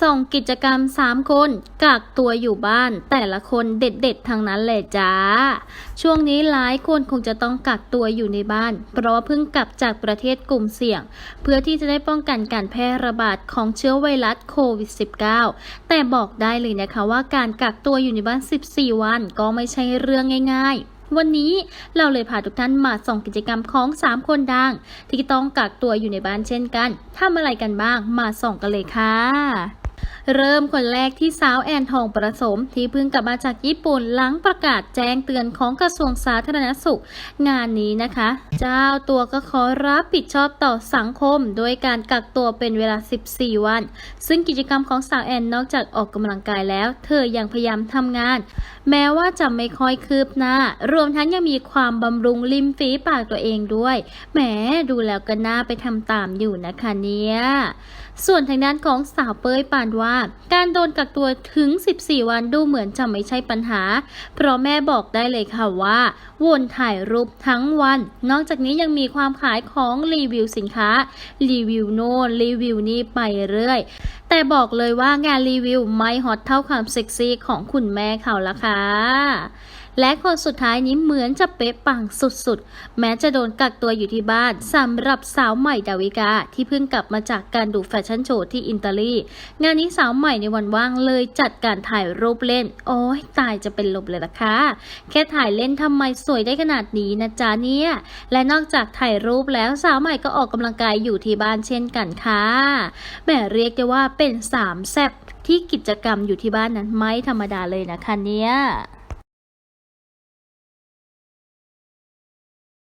ส่งกิจกรรม 3 คนกักตัวอยู่บ้าน แต่ละคนเด็ดๆทั้งนั้นเลยจ้า ช่วงนี้หลายคนคงจะต้องกักตัวอยู่ในบ้าน เพราะว่าเพิ่งกลับจากประเทศกลุ่มเสี่ยง เพื่อที่จะได้ป้องกันการแพร่ระบาดของเชื้อไวรัสโควิด -19 แต่บอกได้เลยนะคะว่าการกักตัวอยู่ในบ้าน 14 วันก็ไม่ใช่เรื่องง่าย ๆ วันนี้เราเลยพาทุกท่านมาส่องกิจกรรมของ 3 คนดัง ที่ต้องกักตัวอยู่ในบ้านเช่นกันทำอะไรกันบ้างมาส่องกันเลยค่ะ เริ่มคนแรกที่สาวแอนทองประสม ที่เพิ่งกลับมาจากญี่ปุ่นหลังประกาศแจ้งเตือนของกระทรวงสาธารณสุข งานนี้นะคะ เจ้าตัวก็ขอรับผิดชอบต่อสังคม โดยการกักตัวเป็นเวลา 14 วัน ซึ่งกิจกรรมของสาวแอนนอกจากออกกำลังกายแล้ว เธอยังพยายามทำงาน แม้ว่าจะไม่ค่อยคืบหน้า รวมทั้งยังมีความบำรุงริมฝีปากตัวเองด้วย แหมดูแล้วก็น่าไปทำตามอยู่นะคะเนี่ยส่วนทางด้านของสาวเป้ยปานว่าการโดนกักตัวถึง 14 วันดูเหมือนจะไม่ใช่ปัญหา เพราะแม่บอกได้เลยค่ะว่า วนถ่ายรูปทั้งวัน นอกจากนี้ยังมีความขายของรีวิวสินค้า รีวิวโน่นรีวิวนี่ไปเรื่อย แต่บอกเลยว่างานรีวิวไม่ฮอตเท่าความเซ็กซี่ของคุณแม่เขาละค่ะ และคนสุดท้ายนี้เหมือนจะเป๊ะปังสุดๆ แม้จะโดนกักตัวอยู่ที่บ้านสำหรับสาวใหม่ดาวิกา ที่เพิ่งกลับมาจากการดูแฟชั่นโชว์ที่อิตาลี งานนี้สาวใหม่ในวันว่างเลยจัดการถ่ายรูปเล่น โอ้ยตายจะเป็นลมเลยล่ะค่ะแค่ถ่ายเล่นทำไมสวยได้ขนาดนี้นะจ๊ะเนี่ย และนอกจากถ่ายรูปแล้วสาวใหม่ก็ออกกำลังกายอยู่ที่บ้านเช่นกันค่ะแหมเรียกได้ว่าเป็นสามแซบที่กิจกรรมอยู่ที่บ้านนั้นไม่ธรรมดาเลยนะคะเนี่ย